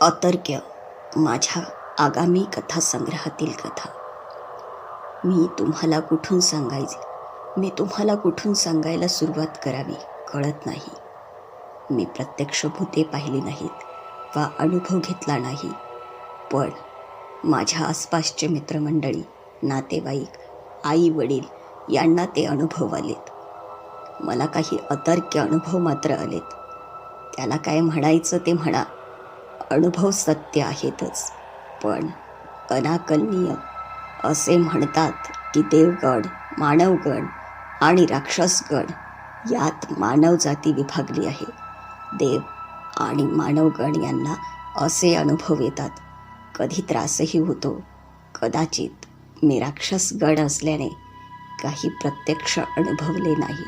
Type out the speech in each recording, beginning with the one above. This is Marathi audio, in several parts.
अतर्क्य माझ्या आगामी कथासंग्रहातील कथा. मी तुम्हाला कुठून सांगायचे? मी तुम्हाला कुठून सांगायला सुरुवात करावी? कळत नाही. मी प्रत्यक्ष भूते पाहिली नाहीत वा अनुभव घेतला नाही. पण माझ्या आसपासचे मित्रमंडळी नातेवाईक आई वडील यांना ते अनुभव आलेत. मला काही अतर्क्य अनुभव मात्र आलेत. त्याला काय म्हणायचं ते म्हणा. अनुभव सत्य आहेतच. पण अनाकलनीय असे म्हणतात की देवगड मानवगण आणि राक्षसगण यात मानवजाती विभागली आहे. देव आणि मानवगण यांना असे अनुभव येतात. कधी त्रासही होतो. कदाचित मी राक्षसगड असल्याने काही प्रत्यक्ष अनुभवले नाही.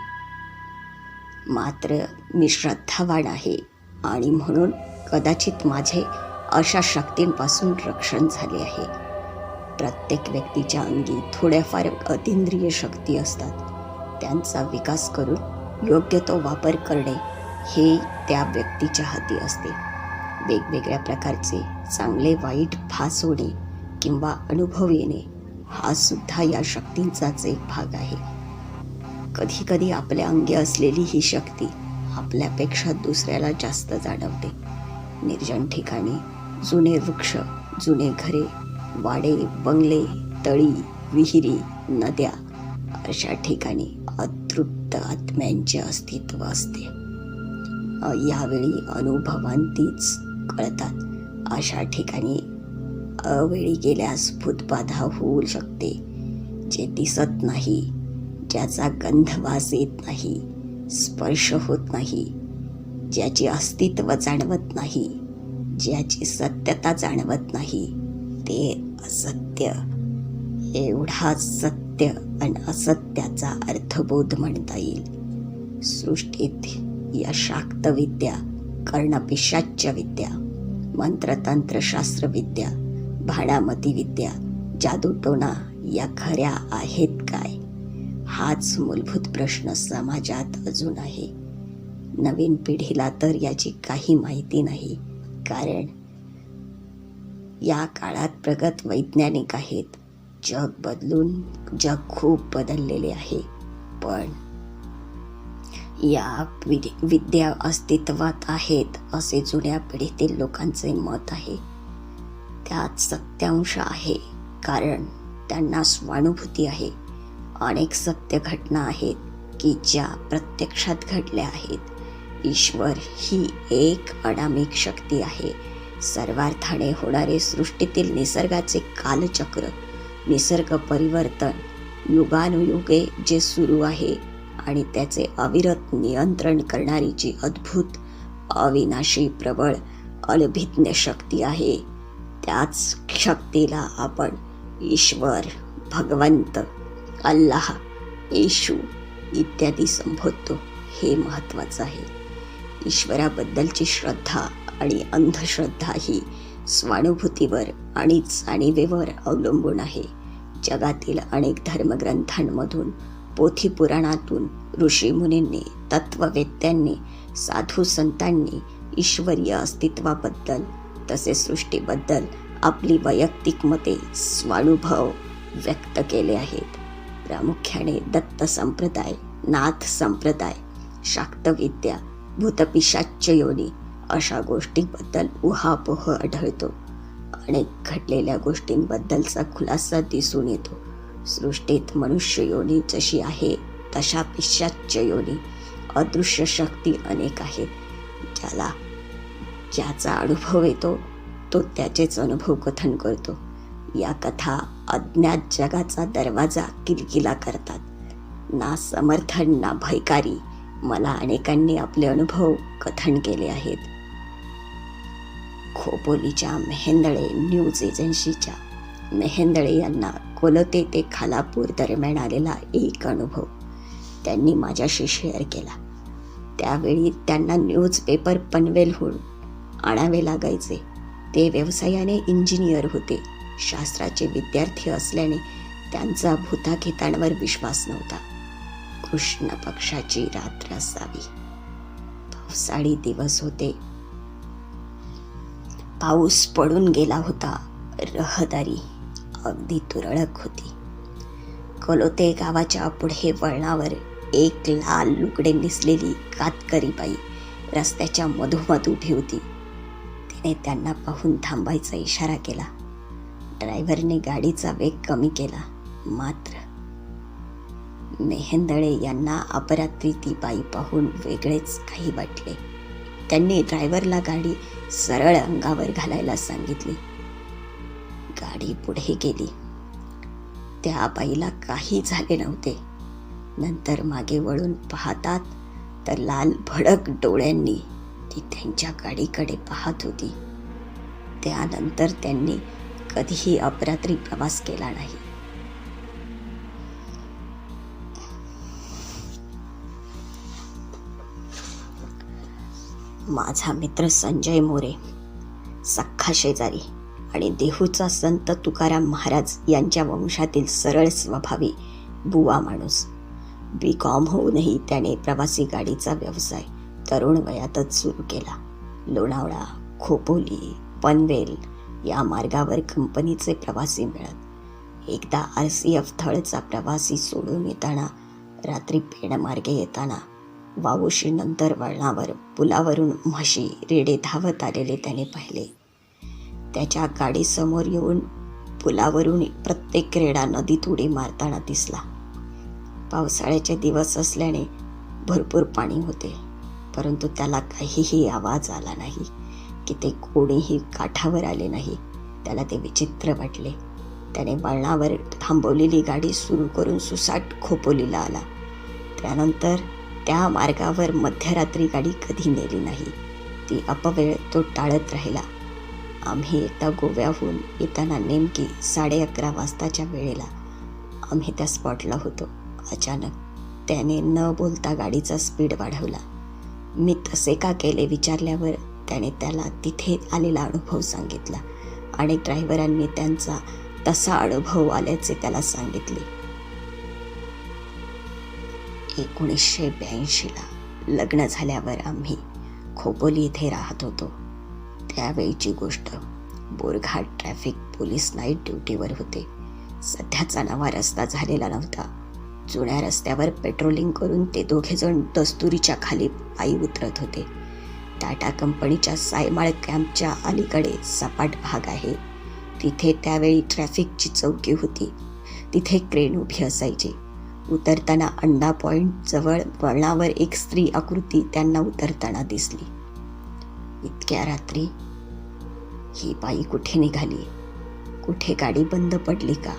मात्र मी श्रद्धावान आहे आणि म्हणून कदाचित माझे अशा शक्तींपासून रक्षण झाले आहे. प्रत्येक व्यक्तीच्या अंगी थोड्याफार अतिंद्रिय शक्ती असतात. त्यांचा विकास करून योग्य तो वापर करणे हे त्या व्यक्तीच्या हाती असते. वेगवेगळ्या प्रकारचे चांगले वाईट भास होणे किंवा अनुभव येणे हा सुद्धा या शक्तींचाच एक भाग आहे. कधीकधी आपल्या अंगी असलेली ही शक्ती आपल्यापेक्षा दुसऱ्याला जास्त जाणवते. निर्जन ठिकाणी जुने वृक्ष जुने घरे वाडे बंगले तळी विहिरी नद्या अशा ठिकाणी अतृप्त आत्म्यांचे अस्तित्व असते. यावेळी अनुभवांतीच कळतात. अशा ठिकाणी अवेळी गेल्यास भूतबाधा होऊ शकते जे दिसत नाही ज्याचा गंधवास येत नाही स्पर्श होत नाही ज्याची अस्तित्व जाणवत नाही ज्याची सत्यता जाणवत नाही ते असत्य. एवढा सत्य आणि असत्याचा अर्थबोध म्हणता येईल. सृष्टीत या शाक्तविद्या कर्णपिशाच्य विद्या मंत्रतंत्रशास्त्रविद्या भाडामती विद्या जादूटोणा या खऱ्या आहेत काय? हाच मूलभूत प्रश्न समाजात अजून आहे. नवीन पिढीला तर याची काही माहिती नाही. कारण या काळात प्रगत वैज्ञानिक आहेत. जग बदलून जग खूप बदललेले आहे. पण या विद- विद्या अस्तित्वात आहेत असे जुन्या पिढीतील लोकांचे मत आहे. त्यात सत्यांश आहे. कारण त्यांना स्वानुभूती आहे. अनेक सत्य घटना आहेत की ज्या प्रत्यक्षात घडल्या आहेत. ईश्वर ही एक अडामिक शक्ती आहे. सर्वार्थाने होणारे सृष्टीतील निसर्गाचे कालचक्र निसर्ग परिवर्तन युगानुयुगे जे सुरू आहे आणि त्याचे अविरत नियंत्रण करणारी जी अद्भुत अविनाशी प्रबळ अलभिज्ञ शक्ती आहे त्याच शक्तीला आपण ईश्वर भगवंत अल्लाह येशू इत्यादी संबोधतो. हे महत्त्वाचं आहे. ईश्वराबद्दलची श्रद्धा आणि अंधश्रद्धा ही स्वानुभूतीवर आणि जाणीवेवर अवलंबून आहे. जगातील अनेक धर्मग्रंथांमधून पोथी पुराणातून ऋषीमुनींनी तत्ववेत्यांनी साधू संतांनी ईश्वरीय अस्तित्वाबद्दल तसे सृष्टीबद्दल आपली वैयक्तिक मते स्वानुभव व्यक्त केले आहेत. प्रामुख्याने दत्त संप्रदाय नाथ संप्रदाय शाक्तविद्या भूतपिशाच्च योनी अशा गोष्टींबद्दल उहापोह आढळतो. अनेक घडलेल्या गोष्टींबद्दलचा खुलासा दिसून येतो. सृष्टीत मनुष्य योनी जशी आहे तशा पिशाच्च योनी अदृश्य शक्ती अनेक आहेत ज्याला ज्याचा अनुभव येतो तो त्याचेच अनुभव कथन करतो. या कथा अज्ञात जगाचा दरवाजा किलकिला करतात. ना समर्थन ना भयकारी मला अनेकांनी आपले अनुभव कथन केले आहेत. खोपोलीच्या मेहेंदळे न्यूज एजन्सीच्या मेहेंदळे यांना कोलते ते खालापूर दरम्यान आलेला एक अनुभव त्यांनी माझ्याशी शेअर केला. त्यावेळी त्यांना न्यूजपेपर पनवेलहून आणावे लागायचे. ते व्यवसायाने इंजिनियर होते. शास्त्राचे विद्यार्थी असल्याने त्यांचा भूताखेतांवर विश्वास नव्हता. कृष्ण पक्षाची रात्र असावी. पावसाळी दिवस होते. पाऊस पडून गेला होता. रहदारी अगदी तुरळक होती. कलोते गावाच्या पुढे वळणावर एक लाल लुगडे नेसलेली कातकरी बाई रस्त्याच्या मधोमध उभी होती. तिने त्यांना पाहून थांबायचा इशारा केला. ड्रायव्हरने गाडीचा वेग कमी केला. मात्र मेहेंदळे यांना अपरात्री ती बाई पाहून वेगळेच काही वाटले. त्यांनी ड्रायव्हरला गाडी सरळ अंगावर घालायला सांगितली. गाडी पुढे गेली. त्या बाईला काही झाले नव्हते. नंतर मागे वळून पाहतात तर लाल भडक डोळ्यांनी ती त्यांच्या गाडीकडे पाहत होती. त्यानंतर त्यांनी कधीही अपरात्री प्रवास केला नाही. माझा मित्र संजय मोरे सख्खा शेजारी आणि देहूचा संत तुकाराम महाराज यांच्या वंशातील सरळ स्वभावी बुवा माणूस. बी कॉम होऊनही त्याने प्रवासी गाडीचा व्यवसाय तरुण वयातच सुरू केला. लोणावळा खोपोली पनवेल या मार्गावर कंपनीचे प्रवासी मिळत. एकदा आर सी एफ थळचा प्रवासी सोडून येताना रात्री पेणमार्गे येताना वावोशी नंतर वळणावर पुलावरून म्हशी रेडे धावत आलेले त्याने पाहिले. त्याच्या गाडीसमोर येऊन पुलावरून प्रत्येक रेडा नदीत उडी मारताना दिसला. पावसाळ्याचे दिवस असल्याने भरपूर पाणी होते परंतु त्याला काहीही आवाज आला नाही की ते कोणीही काठावर आले नाही. त्याला ते विचित्र वाटले. त्याने वळणावर थांबवलेली गाडी सुरू करून सुसाट खोपोलीला आला. त्यानंतर त्या मार्गावर मध्यरात्री गाडी कधी नेली नाही. ती अपवेळ तो टाळत राहिला. आम्ही एकदा गोव्याहून येताना नेमकी साडे अकरा वाजताच्या वेळेला आम्ही त्या स्पॉटला होतो. अचानक त्याने न बोलता गाडीचा स्पीड वाढवला. मी तसे का केले विचारल्यावर त्याने त्याला तिथे आलेला अनुभव सांगितला आणि ड्रायव्हरांनी त्यांचा तसा अनुभव आल्याचे त्याला सांगितले. एकोणीसशे ब्याऐंशीला लग्न झाल्यावर आम्ही खोपोली इथे राहत होतो. त्यावेळीची गोष्ट बोरघाट ट्रॅफिक पोलीस नाईट ड्युटीवर होते. सध्याचा नवा रस्ता झालेला नव्हता. जुन्या रस्त्यावर पेट्रोलिंग करून ते दोघेजण दस्तुरीच्या खाली पायी उतरत होते. टाटा कंपनीच्या सायमाळ कॅम्पच्या अलीकडे सपाट भाग आहे. तिथे त्यावेळी ट्रॅफिकची चौकी होती. तिथे क्रेन उभी असायची. उतरताना अंडा पॉइंट जवळ वळणावर एक स्त्री आकृती त्यांना उतरताना दिसली. इतक्या रात्री ही बाई कुठे निघाली? कुठे गाडी बंद पडली का?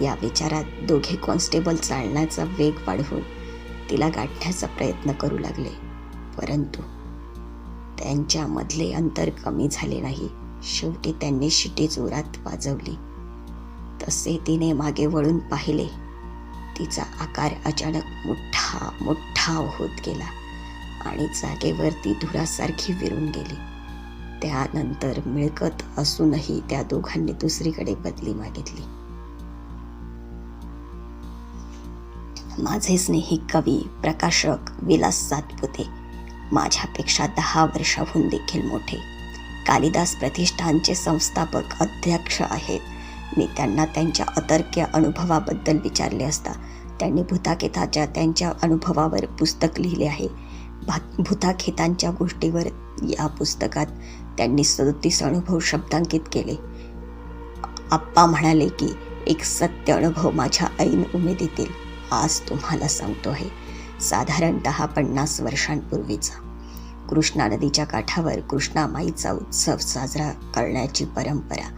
या विचारात दोघे कॉन्स्टेबल चालण्याचा वेग वाढवून तिला गाठण्याचा प्रयत्न करू लागले. परंतु त्यांच्यामधले अंतर कमी झाले नाही. शेवटी त्यांनी शिटी जोरात वाजवली. तसे तिने मागे वळून पाहिले. तिचा आकार अचानक मोठा मोठा होत गेला आणि जागेवर ती धुरासारखी विरून गेली. त्यानंतर मिळकत असूनही त्या दोघांनी दुसरीकडे बदली मागितली. माझे स्नेही कवी प्रकाशक विलास सातपुते माझ्यापेक्षा दहा वर्षाहून देखील मोठे. कालिदास प्रतिष्ठानचे संस्थापक अध्यक्ष आहेत. मी त्यांना त्यांच्या अतर्क्य अनुभवाबद्दल विचारले असता त्यांनी भूताखेताच्या त्यांच्या अनुभवावर पुस्तक लिहिले आहे. भा भूताखेतांच्या गोष्टीवर या पुस्तकात त्यांनी सदतीस अनुभव शब्दांकित केले. आप्पा म्हणाले की एक सत्य अनुभव माझ्या ऐन उमेदीतील आज तुम्हाला सांगतो आहे. साधारणत पन्नास वर्षांपूर्वीचा. कृष्णा नदीच्या काठावर कृष्णामाईचा उत्सव साजरा करण्याची परंपरा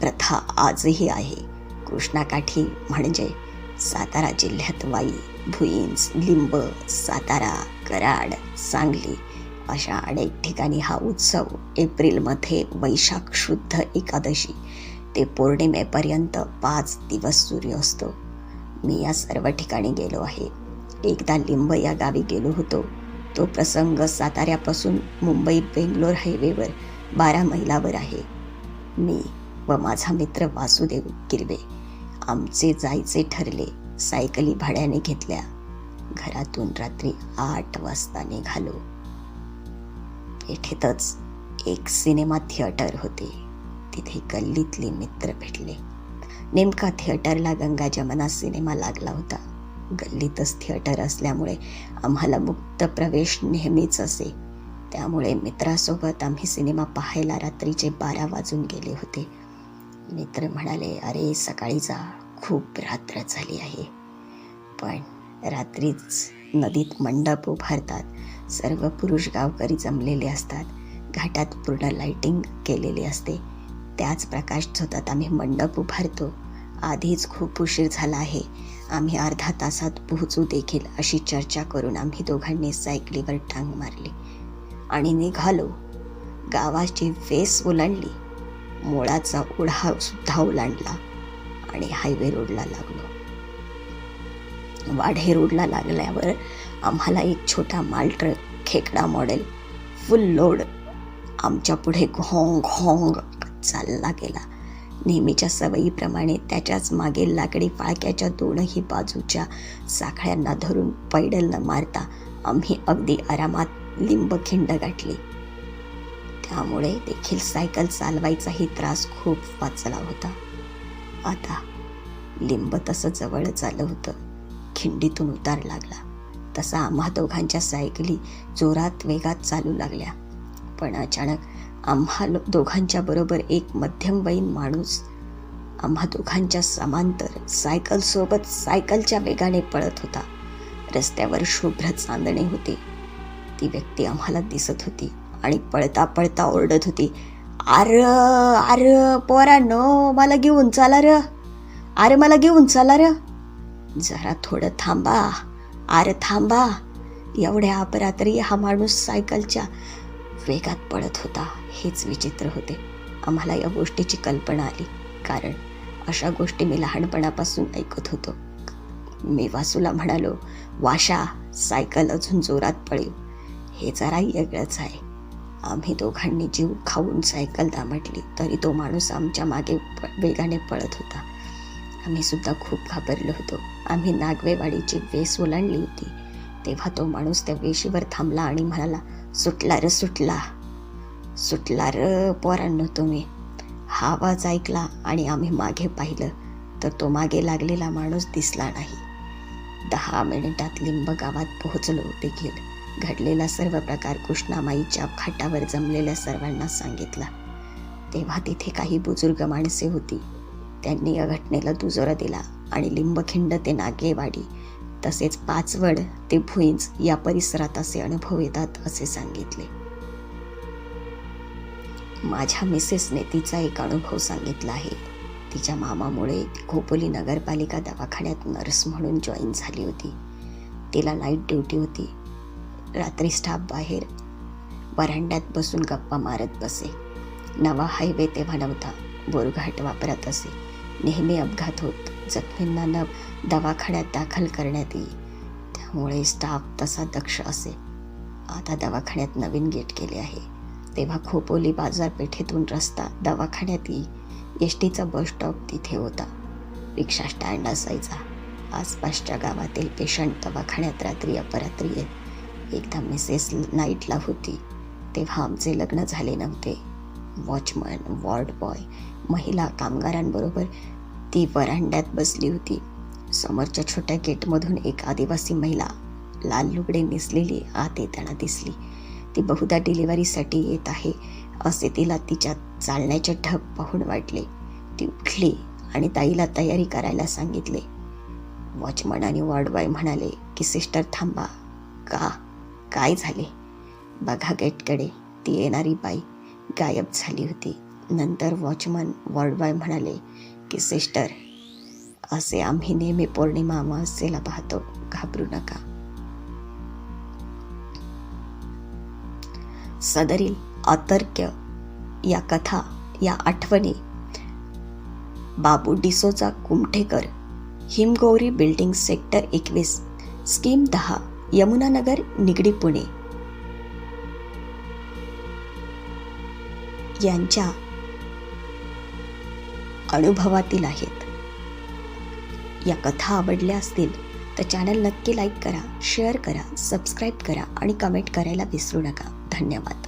प्रथा आजही आहे. कृष्णाकाठी म्हणजे सातारा जिल्ह्यात वाई भुईंज लिंब सातारा कराड सांगली अशा अनेक ठिकाणी हा उत्सव एप्रिलमध्ये वैशाख शुद्ध एकादशी ते पौर्णिमेपर्यंत पाच दिवस सुरू असतो. मी या सर्व ठिकाणी गेलो आहे. एकदा लिंब या गावी गेलो होतो. तो प्रसंग साताऱ्यापासून मुंबई बेंगलोर हायवेवर बारा मैलावर आहे. मी व माझा मित्र वासुदेव किरवे आमचे जायचे ठरले सायकली भाड्याने घेतल्या. घरातून रात्री आठ वाजता निघालो. येथेतच एक सिनेमा थिएटर होते. तिथे गल्लीतले मित्र भेटले. नेमका थिएटरला गंगा जमना सिनेमा लागला होता. गल्लीतच थिएटर असल्यामुळे आम्हाला मुक्त प्रवेश नेहमीच असे. त्यामुळे मित्रासोबत आम्ही सिनेमा पाहायला रात्रीचे बारा वाजून गेले होते. मित्र म्हणाले अरे सकाळी जा खूप रात्र झाली आहे. पण रात्रीच नदीत मंडप उभारतात. सर्व पुरुष गावकरी जमलेले असतात. घाटात पूर्ण लाइटिंग केलेली असते. त्याच प्रकाश झोतात आम्ही मंडप उभारतो. आधीच खूप उशीर झाला आहे. आम्ही अर्धा तासात पोहोचू देखील अशी चर्चा करून आम्ही दोघांनी सायकलीवर टांग मारली आणि निघालो. गावाची वेस ओलांडली. मोळाचा ओढा सुद्धा ओलांडला आणि हायवे रोडला लागलो. वाढे रोडला लागल्यावर आम्हाला एक छोटा मालट्रक खेकडा मॉडेल फुल लोड आमच्या पुढे घोंग घोंग चालला गेला. नेहमीच्या सवयीप्रमाणे त्याच्याच मागे लाकडी फाळक्याच्या दोनही बाजूच्या साखळ्यांना धरून पैडल न मारता आम्ही अगदी आरामात लिंबखिंड गाठली. त्यामुळे देखील सायकल चालवायचाही त्रास खूप वाचला होता. आता लिंब तसं जवळच आलं होतं. खिंडीतून उतार लागला. तसा आम्हा दोघांच्या सायकली जोरात वेगात चालू लागल्या. पण अचानक आम्हा दोघांच्या बरोबर एक मध्यमवयीन माणूस आम्हा दोघांच्या समांतर सायकलसोबत सायकलच्या वेगाने पळत होता. रस्त्यावर शुभ्र चांदणे होते. ती व्यक्ती आम्हाला दिसत होती. आणि पळता पळता ओरडत होती. आर आर पोरांनो मला घेऊन चाला र. अरे मला घेऊन चाला र. जरा थोडं थांबा. आर थांबा. एवढ्या अपरात्री हा माणूस सायकलच्या वेगात पळत होता हेच विचित्र होते. आम्हाला या गोष्टीची कल्पना आली. कारण अशा गोष्टी मी लहानपणापासून ऐकत होतो. मी वासूला म्हणालो वाशा सायकल अजून जोरात पळेल. हे जरा वेगळंच आहे. आम्ही दोघांनी जीव खाऊन सायकल दामटली तरी तो माणूस आमच्या मागे प- वेगाने पळत होता. आम्ही सुद्धा खूप घाबरलो होतो. आम्ही नागवेवाडीची वेस ओलांडली होती. तेव्हा तो माणूस त्या वेशीवर थांबला आणि म्हणाला सुटला र सुटला. सुटला र पोरांनो तुम्ही. हा आवाज ऐकला आणि आम्ही मागे पाहिलं तर तो मागे लागलेला माणूस दिसला नाही. दहा मिनिटात लिंब गावात पोहोचलो देखील. घडलेला सर्व प्रकार कृष्णामाईच्या खाटावर जमलेल्या सर्वांना सांगितला. तेव्हा तिथे काही बुजुर्ग माणसे होती. त्यांनी या घटनेला दुजोरा दिला आणि लिंबखिंड ते नागेवाडी तसेच पाचवड ते भुईंज या परिसरात असे अनुभव येतात असे सांगितले. माझ्या मिसेसने तिचा एक अनुभव सांगितला आहे. तिच्या मामामुळे ती खोपोली नगरपालिका दवाखान्यात नर्स म्हणून जॉईन झाली होती. तिला नाईट ड्युटी होती. रात्री स्टाफ बाहेर. वरांड्यात बसून गप्पा मारत बसे. नवा हायवे तेव्हा नव्हता. बोरघाट वापरत असे. नेहमी अपघात होत. जखमींना न दवाखान्यात दाखल करण्यात येई त्यामुळे स्टाफ तसा दक्ष असे. आता दवाखान्यात नवीन गेट केले आहे. तेव्हा खोपोली बाजारपेठेतून रस्ता दवाखान्यात येई एस टीचा बस स्टॉप तिथे होता. रिक्षा स्टँड असायचा. आसपासच्या गावातील पेशंट दवाखान्यात रात्री अपरात्री येत एकदा मिसेस नाईटला होती तेव्हा आमचे लग्न झाले नव्हते. वॉचमन वॉर्ड बॉय महिला कामगारांबरोबर ती वरांड्यात बसली होती. समोरच्या छोट्या गेटमधून एक आदिवासी महिला लाल लुगडे नेसलेली आत येताना दिसली. ती बहुधा डिलिव्हरीसाठी येत आहे असे तिला तिच्या चालण्याचे ढग पाहून वाटले. ती उठली आणि ताईला तयारी करायला सांगितले. वॉचमन आणि वॉर्ड बॉय म्हणाले की सिस्टर थांबा. का? काय झाले? बघा गेटकडे ती येणारी बाई गायब झाली होती. नंतर वॉचमन वॉर्ड बॉय म्हणाले की सिस्टर असे आम्ही नेहमी पौर्णिमा अमावस्येला पाहतो. घाबरू नका. सदरील अतर्क्य या कथा या आठवणी बाबू डिसोचा कुमठेकर हिमगौरी बिल्डिंग सेक्टर एकवीस स्कीम दहा यमुनानगर निगडी पुणे. यांच्या अनुभवातील आहेत. या कथा आवडल्या असतील तर चॅनल नक्की लाईक करा शेअर करा सबस्क्राईब करा आणि कमेंट करायला विसरू नका. धन्यवाद.